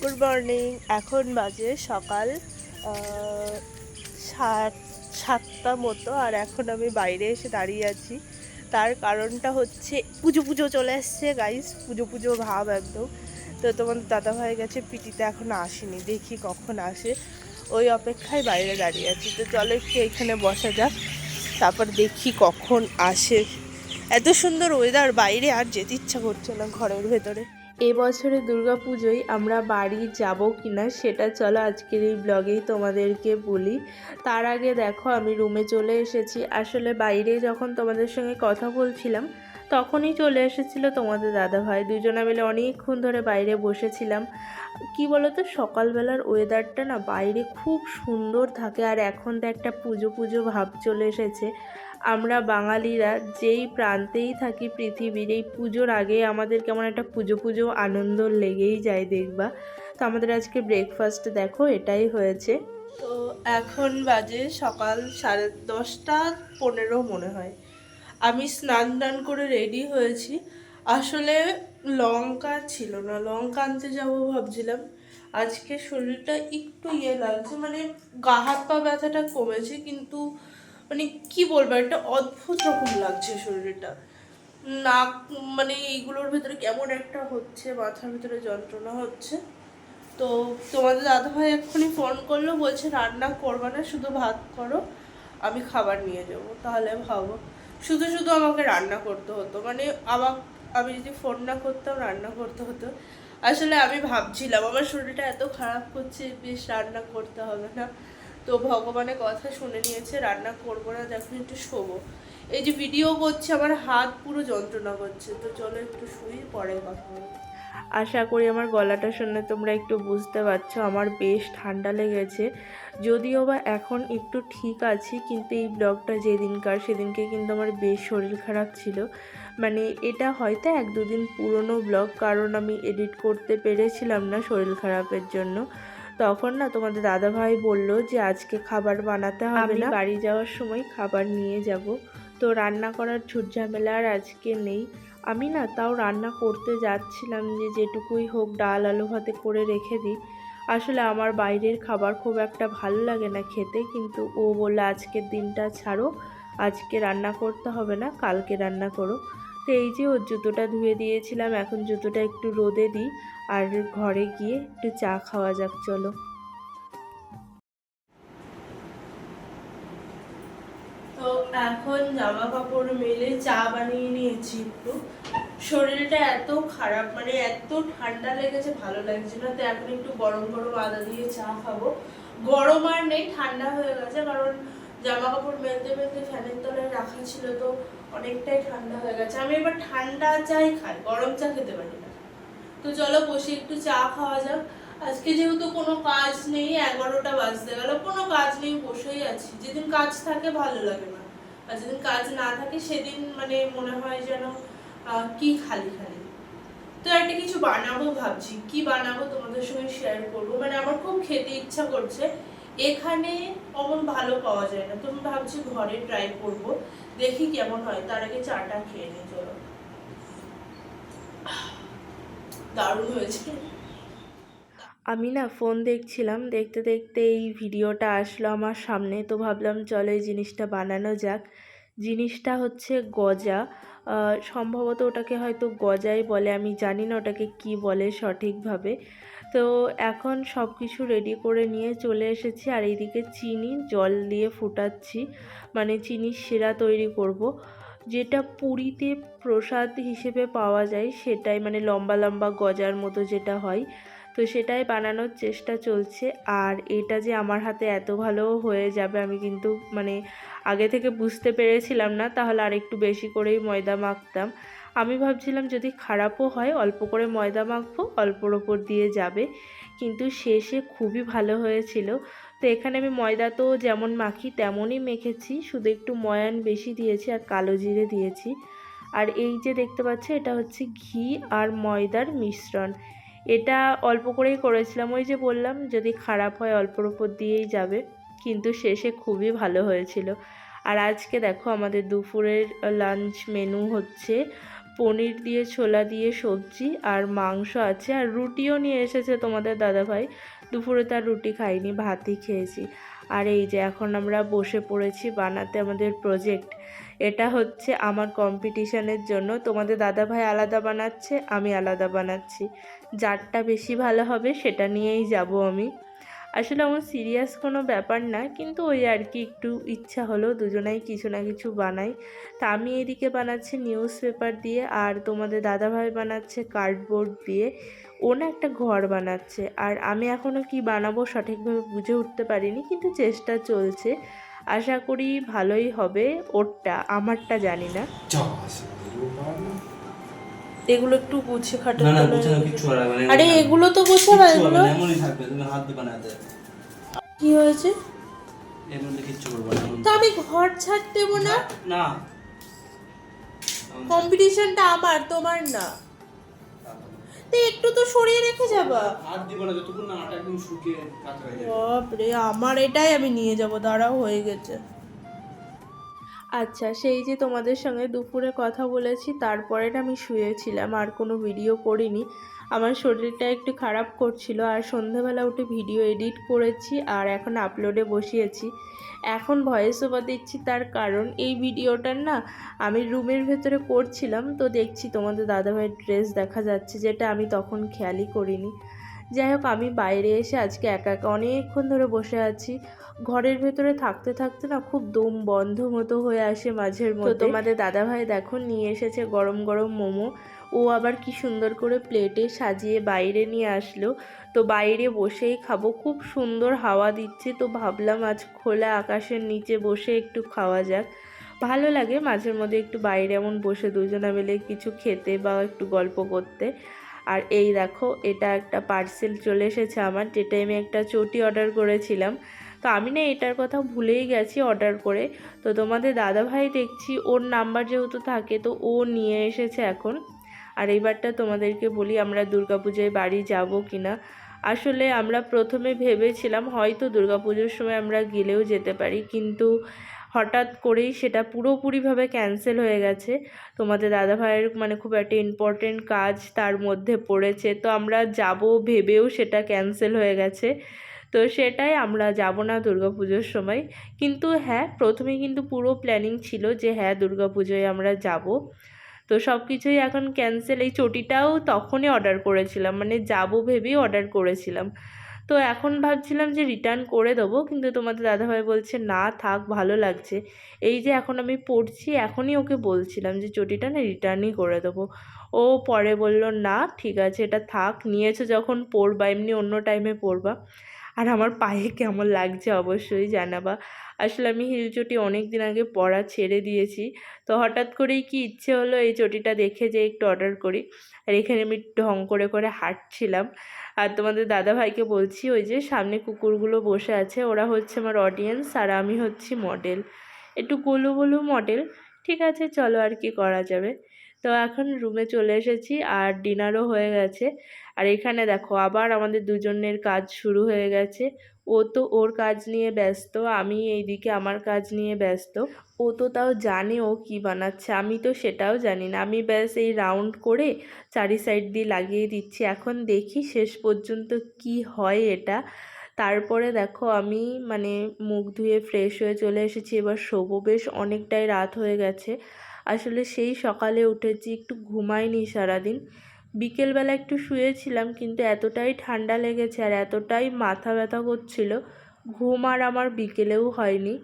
Good morning. এখন বাজে সকাল সাত, সাতটা মতো, আর এখন আমি বাইরে এসে দাঁড়িয়ে আছি। তার কারণটা হচ্ছে পুজো পুজো চলে এসছে গাইস পুজো পুজো ভাব একদম। তো তোমার দাদাভাই গেছে পিটিতে এখন আসেনি, দেখি কখন আসে। ওই অপেক্ষায় বাইরে দাঁড়িয়ে আছি। তো চলো একটু এখানে বসা যাক, তারপর দেখি কখন আসে। এত সুন্দর ওয়েদার বাইরে আর যেতে ইচ্ছা করছে না ঘরের ভেতরে। এবছরে দুর্গাপুজোয় আমরা বাড়ি যাব কিনা সেটা চলো আজকের এই ব্লগেই তোমাদেরকে বলি। তার আগে দেখো, আমি রুমে চলে এসেছি। আসলে বাইরে যখন তোমাদের সঙ্গে কথা বলছিলাম, তখনই চলে এসেছিল তোমাদের দাদাভাই। দুজনে মিলে অনেকক্ষণ ধরে বাইরে বসেছিলাম। কি বলতো, সকালবেলার ওয়েদারটা না বাইরে খুব সুন্দর থাকে। আর এখন তো একটা পুজো পুজো ভাব চলে এসেছে। আমরা বাঙালিরা যেই প্রান্তেই থাকি পৃথিবীর, এই পুজোর আগে আমাদের কেমন একটা পুজো পুজো আনন্দ লেগেই যায় দেখবা। তো আমাদের আজকে ব্রেকফাস্ট দেখো, এটাই হয়েছে। তো এখন বাজে সকাল সাড়ে দশটা পনেরো মনে হয়। আমি স্নান টান করে রেডি হয়েছি। আসলে লঙ্কা ছিল না, লঙ্কা আনতে যাব ভাবছিলাম। আজকে শরীরটা একটু ইয়ে লাগছে মানে গা হাত পা ব্যথাটা কমেছে, কিন্তু মানে কি বলব, একটা অদ্ভুত রকম লাগছে শরীরটা। নাক মানে এইগুলোর ভেতরে কেমন একটা হচ্ছে, মাথার ভিতরে যন্ত্রণা হচ্ছে। তো তোমাদের দাদাভাই এক্ষুনি ফোন করল, বলছে, রান্না করবে না, শুধু ভাত করো, আমি খাবার নিয়ে যাব। তাহলে ভাবো, শুধু শুধু আমাকে রান্না করতে হতো। মানে আমার, আমি যদি ফোন না করতাম, রান্না করতে হতো। আসলে আমি ভাবছিলাম, আমার শরীরটা এত খারাপ করছে, বেশ রান্না করতে হবে না। তো ভগবানের কথা শুনে নিয়েছে, রান্না করব না যখন একটু শোবো। এই যে ভিডিও করছে, আমার হাত পুরো যন্ত্রণা করছে। তো চলো একটু শুই, পরে কথা আশা করি আমার গলাটা শুনে তোমরা একটু বুঝতে পারছ, আমার বেশ ঠান্ডা লেগেছে। যদিও বা এখন একটু ঠিক আছি, কিন্তু এই ব্লগটা যেদিনকার, সেদিনকে কিন্তু আমার বেশ শরীর খারাপ ছিল। মানে এটা হয়তো এক দুদিন পুরনো ব্লগ কারণ আমি এডিট করতে পেরেছিলাম না শরীর খারাপের জন্য। তখন না তোমাদের দাদাভাই বলল যে আজকে খাবার বানাতে হবে না। বাড়ি যাওয়ার সময় খাবার নিয়ে যাব। তো রান্না করার ঝুট ঝামেলা আর আজকে নেই। আমি না তাও রান্না করতে যাচ্ছিলাম যে যেটুকুই হোক ডাল আলু ভাতে করে রেখে দিই। আসলে আমার বাইরের খাবার খুব একটা ভালো লাগে না খেতে কিন্তু ও বললে আজকের দিনটা ছাড়ো আজকে রান্না করতে হবে না কালকে রান্না করো। তো এই যে ওর জুতোটা ধুয়ে দিয়েছিলাম, এখন জুতোটা একটু রোদে দিই আর ঘরে গিয়ে একটু চা খাওয়া যাক, চলো। এখন জামা কাপড় মেলে চা বানিয়ে নিয়েছি একটু। শরীরটা এত খারাপ মানে এত ঠান্ডা লেগেছে, ভালো লাগছে না। তো এখন একটু গরম গরম আদা দিয়ে চা খাব। গরম আর নেই, ঠান্ডা হয়ে গেছে, কারণ জামা কাপড় মেলতে মেলতে ফ্যানের তলায় রাখা ছিল তো। অনেকটাই ঠান্ডা হয়ে গেছে। আমি এবার ঠান্ডা চাই খাই, গরম চা খেতে পারি না। তো চলো বসে একটু চা খাওয়া যাক। আজকে যেহেতু কোনো কাজ নেই, এগারোটা বাজতে গেল, কোনো কাজ নেই, বসেই আছি। যেদিন কাজ থাকে, ভালো লাগে না। আর যেদিন কাজ না থাকে, সেদিন মানে মনে হয় যেন কি খালি খালি। তো একটা কিছু বানাবো ভাবছি। কি বানাবো তোমাদের সঙ্গে শেয়ার করব? মানে আমার খুব খেতে ইচ্ছা করছে। এখানে অমন ভালো পাওয়া যায় না। তুমি ভাবছি ঘরে ট্রাই করব। দেখি কেমন হয়। তার আগে চাটা খেয়ে নিই, চলো। দারুণ হয়েছে। আমি না ফোন দেখছিলাম। দেখতে দেখতে এই ভিডিওটা আসলো আমার সামনে। তো ভাবলাম, চলো এই জিনিসটা বানানো যাক। জিনিসটা হচ্ছে গজা। সম্ভবত ওটাকে হয়তো গজাই বলে। আমি জানি না ওটাকে কি বলে সঠিকভাবে। তো এখন সব কিছু রেডি করে নিয়ে চলে এসেছি। আর এইদিকে চিনি, জল দিয়ে ফুটাচ্ছি। মানে চিনির সেরা তৈরি করব। যেটা পুরীতে প্রসাদ হিসেবে পাওয়া যায়, সেটাই মানে লম্বা লম্বা গজার মতো যেটা হয়, তো সেটাই বানানোর চেষ্টা চলছে। আর এটা যে আমার হাতে এত ভালো হয়ে যাবে, আমি কিন্তু মানে আগে থেকে বুঝতে পেরেছিলাম না, তাহলে আর একটু বেশি করেই ময়দা মাখতাম। আমি ভাবছিলাম যদি খারাপও হয়, অল্প করে ময়দা মাখবো, অল্পর ওপর দিয়ে যাবে। কিন্তু শেষে খুবই ভালো হয়েছিল। তো এখানে আমি ময়দা তো যেমন মাখি তেমনই মেখেছি, শুধু একটু ময়ান বেশি দিয়েছি আর কালো জিরে দিয়েছি। আর এই যে দেখতে পাচ্ছি, এটা হচ্ছে ঘি আর ময়দার মিশ্রণ। এটা অল্প করেই করেছিলাম, ওই যে বললাম, যদি খারাপ হয় অল্পর ওপর দিয়েই যাবে। কিন্তু শেষে খুবই ভালো হয়েছিল। আর আজকে দেখো, আমাদের দুপুরের লাঞ্চ মেনু হচ্ছে পনির দিয়ে, ছোলা দিয়ে সবজি আর মাংস আছে। আর রুটিও নিয়ে এসেছে তোমাদের দাদাভাই। দুপুরে তার রুটি খাইনি, ভাতই খেয়েছি। আর এই যে এখন আমরা বসে পড়েছি বানাতে আমাদের প্রজেক্ট এটা হচ্ছে আমার কম্পিটিশানের জন্য। তোমাদের দাদাভাই আলাদা বানাচ্ছে, আমি আলাদা বানাচ্ছি। যারটা বেশি ভালো হবে সেটা নিয়েই যাব আমি। আসলে আমার সিরিয়াস কোনো ব্যাপার না, কিন্তু ওই আর কি একটু ইচ্ছা হলো দুজনাই কিছু না কিছু বানাই। তা আমি এদিকে বানাচ্ছি নিউজ পেপার দিয়ে, আর তোমাদের দাদাভাই বানাচ্ছে কার্ডবোর্ড দিয়ে। ও না একটা ঘর বানাচ্ছে, আর আমি এখনও কি বানাবো সঠিকভাবে বুঝে উঠতে পারিনি, কিন্তু চেষ্টা চলছে। আশা করি ভালোই হবে, ওরটা, আমারটা জানি না। এগুলো একটু গুছিয়ে খাটো না না গুছানো না আরে এগুলো তো গোছাবা এগুলো না, এমনই থাকবে তুমি হাত দিয়ে বানাতে। কি হয়েছে? এর মধ্যে কিচ্ছু করব না তো আমি ঘর ছাড় দেবো না? না। কম্পিটিশনটা আমার তোমার না। তো একটু তো সরিয়ে রেখে যাবা। হাত দিব না যতক্ষণ না আটা একদম শুকিয়ে কাঁচা হয়ে যাবে। বাপরে আমার এটাই আমি নিয়ে যাব দাঁড়াও হয়ে গেছে। আচ্ছা সেই যে তোমাদের সঙ্গে দুপুরে কথা বলেছি, তারপরে আমি শুয়েছিলাম, আর কোনো ভিডিও করিনি। আমার শরীরটা একটু খারাপ করছিল, আর সন্ধেবেলা উঠে ভিডিও এডিট করেছি, আর এখন আপলোডে বসিয়েছি। এখন ভয়েস ওভার দিচ্ছি তার কারণ, এই ভিডিওটার না আমি রুমের ভেতরে করছিলাম, তো দেখছি তোমাদের দাদাভাইয়ের ড্রেস দেখা যাচ্ছে, যেটা আমি তখন খেয়ালই করিনি। যাই হোক আমি বাইরে এসে আজকে একা একা অনেকক্ষণ ধরে বসে আছি। ঘরের ভেতরে থাকতে থাকতে না খুব দম বন্ধ মতো হয়ে আসে মাঝের মধ্যে। তোমাদের দাদাভাই দেখো নিয়ে এসেছে গরম গরম মোমো। ও আবার কি সুন্দর করে প্লেটে সাজিয়ে বাইরে নিয়ে আসলো। তো বাইরে বসেই খাব। খুব সুন্দর হাওয়া দিচ্ছে। তো ভাবলাম আজ খোলা আকাশের নিচে বসে একটু খাওয়া যাক। ভালো লাগে মাঝের মধ্যে একটু বাইরে এমন বসে দুজনা মিলে কিছু খেতে বা একটু গল্প করতে। আর এই দেখো, এটা একটা পার্সেল চলে এসেছে আমার, যেটা আমি একটা চটি অর্ডার করেছিলাম। তো আমি না এটার কথা ভুলেই গেছি অর্ডার করে। তো তোমাদের দাদাভাই দেখছি, ওর নাম্বার যেহেতু থাকে, তো ও নিয়ে এসেছে এখন। আর এইবারটা তোমাদেরকে বলি, আমরা দুর্গাপূজায় বাড়ি যাব কি না আসলে আমরা প্রথমে ভেবেছিলাম হয়তো দুর্গাপুজোর সময় আমরা গেলেও যেতে পারি, কিন্তু হঠাৎ করেই সেটা পুরোপুরিভাবে ক্যান্সেল হয়ে গেছে। তোমাদের দাদাভাইয়ের মানে খুব একটা ইম্পর্টেন্ট কাজ তার মধ্যে পড়েছে। তো আমরা যাব ভেবেও সেটা ক্যান্সেল হয়ে গেছে। তো সেটাই আমরা যাব না দুর্গাপুজোর সময়। কিন্তু হ্যাঁ প্রথমে কিন্তু পুরো প্ল্যানিং ছিল যে হ্যাঁ দুর্গাপুজোয় আমরা যাব। তো সব কিছুই এখন ক্যান্সেল এই চটিটাও তখনই অর্ডার করেছিলাম। মানে যাব ভেবেই অর্ডার করেছিলাম। তো এখন ভাবছিলাম যে রিটার্ন করে দেবো, কিন্তু তোমাদের দাদাভাই বলছে, না, থাক, ভালো লাগছে। এই যে এখন আমি পড়ছি, এখনই ওকে বলছিলাম যে, চটিটা না রিটার্নই করে দেবো। ও পরে বলল, না, ঠিক আছে, এটা থাক, নিয়েছো যখন পরবা, এমনি অন্য টাইমে পরবা। আর আমার পায়ে কেমন লাগছে অবশ্যই জানাবা। আসলে আমি হিল চটি অনেক দিন আগে পড়া ছেড়ে দিয়েছি, তো হঠাৎ করেই কি ইচ্ছে হলো এই চটিটা দেখে যে একটু অর্ডার করি। আর এখানে আমি ঢং করে করে হাঁটছিলাম। আর তোমাদের দাদা ভাইকে বলছি, ওই যে সামনে কুকুরগুলো বসে আছে, ওরা হচ্ছে আমার অডিয়েন্স আর আমি হচ্ছি মডেল একটু গোলু গোলু মডেল ঠিক আছে, চলো আর কি করা যাবে। তো এখন রুমে চলে এসেছি আর ডিনারও হয়ে গেছে। আর এখানে দেখো আবার আমাদের দুজনের কাজ শুরু হয়ে গেছে। ও তো ওর কাজ নিয়ে ব্যস্ত, আমি এইদিকে আমার কাজ নিয়ে ব্যস্ত। ও তো তাও জানে ও কি বানাচ্ছে, আমি তো সেটাও জানি না। আমি ব্যাস এই রাউন্ড করে চারি সাইড দিয়ে লাগিয়ে দিচ্ছি। এখন দেখি শেষ পর্যন্ত কি হয় এটা। তারপরে দেখো আমি মানে মুখ ধুয়ে ফ্রেশ হয়ে চলে এসেছি, এবার শোবো। বেশ অনেকটাই রাত হয়ে গেছে। আসলে সেই সকালে উঠেছি, একটু ঘুমাইনি সারাদিন। বিকেলবেলা একটু শুয়েছিলাম, কিন্তু এতটাই ঠান্ডা লেগেছে আর এতটাই মাথা ব্যথা করছিল, ঘুম আর আমার বিকেলেও হয়নি।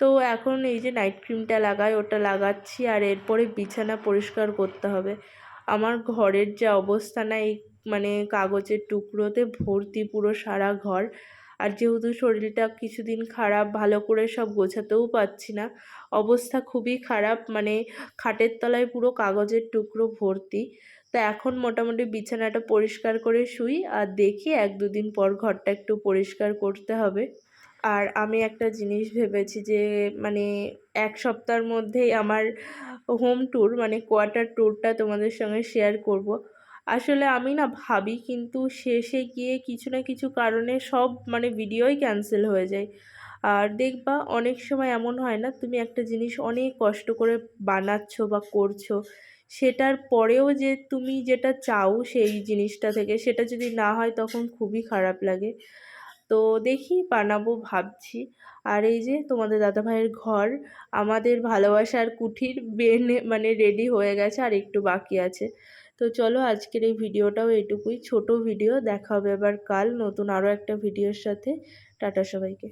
তো এখন এই যে নাইট ক্রিমটা লাগাই, ওটা লাগাচ্ছি আর এরপরে বিছানা পরিষ্কার করতে হবে। আমার ঘরের যে অবস্থা না, এই মানে কাগজের টুকরোতে ভর্তি পুরো সারা ঘর। আর যেহেতু শরীরটা কিছুদিন খারাপ, ভালো করে সব গোছাতেও পারছি না, অবস্থা খুবই খারাপ মানে খাটের তলায় পুরো কাগজের টুকরো ভর্তি তো এখন মোটামুটি বিছানাটা পরিষ্কার করে শুই আর দেখি এক দুদিন পর ঘরটা একটু পরিষ্কার করতে হবে আর আমি একটা জিনিস ভেবেছি যে মানে এক সপ্তাহের মধ্যেই আমার হোম ট্যুর মানে কোয়ার্টার ট্যুরটা তোমাদের সঙ্গে শেয়ার করব। আসলে আমি না ভাবি কিন্তু শেষে গিয়ে কিছু না কিছু কারণে সব মানে ভিডিওই ক্যান্সেল হয়ে যায়। আর দেখবা অনেক সময় এমন হয় না, তুমি একটা জিনিস অনেক কষ্ট করে বানাচ্ছো বা করছ, সেটার পরেও যে তুমি যেটা চাও সেই জিনিসটা থেকে, সেটা যদি না হয় তখন খুবই খারাপ লাগে। তো দেখি বানাবো ভাবছি। আর এই যে তোমাদের দাদাভাইয়ের ঘর, আমাদের ভালোবাসার কুঠির বেনে মানে রেডি হয়ে গেছে আর একটু বাকি আছে। তো চলো আজকের এই ভিডিওটাও এটুকুই। ছোট ভিডিও, দেখা হবে আবার কাল নতুন আরও একটা ভিডিওর সাথে। টাটা সবাইকে।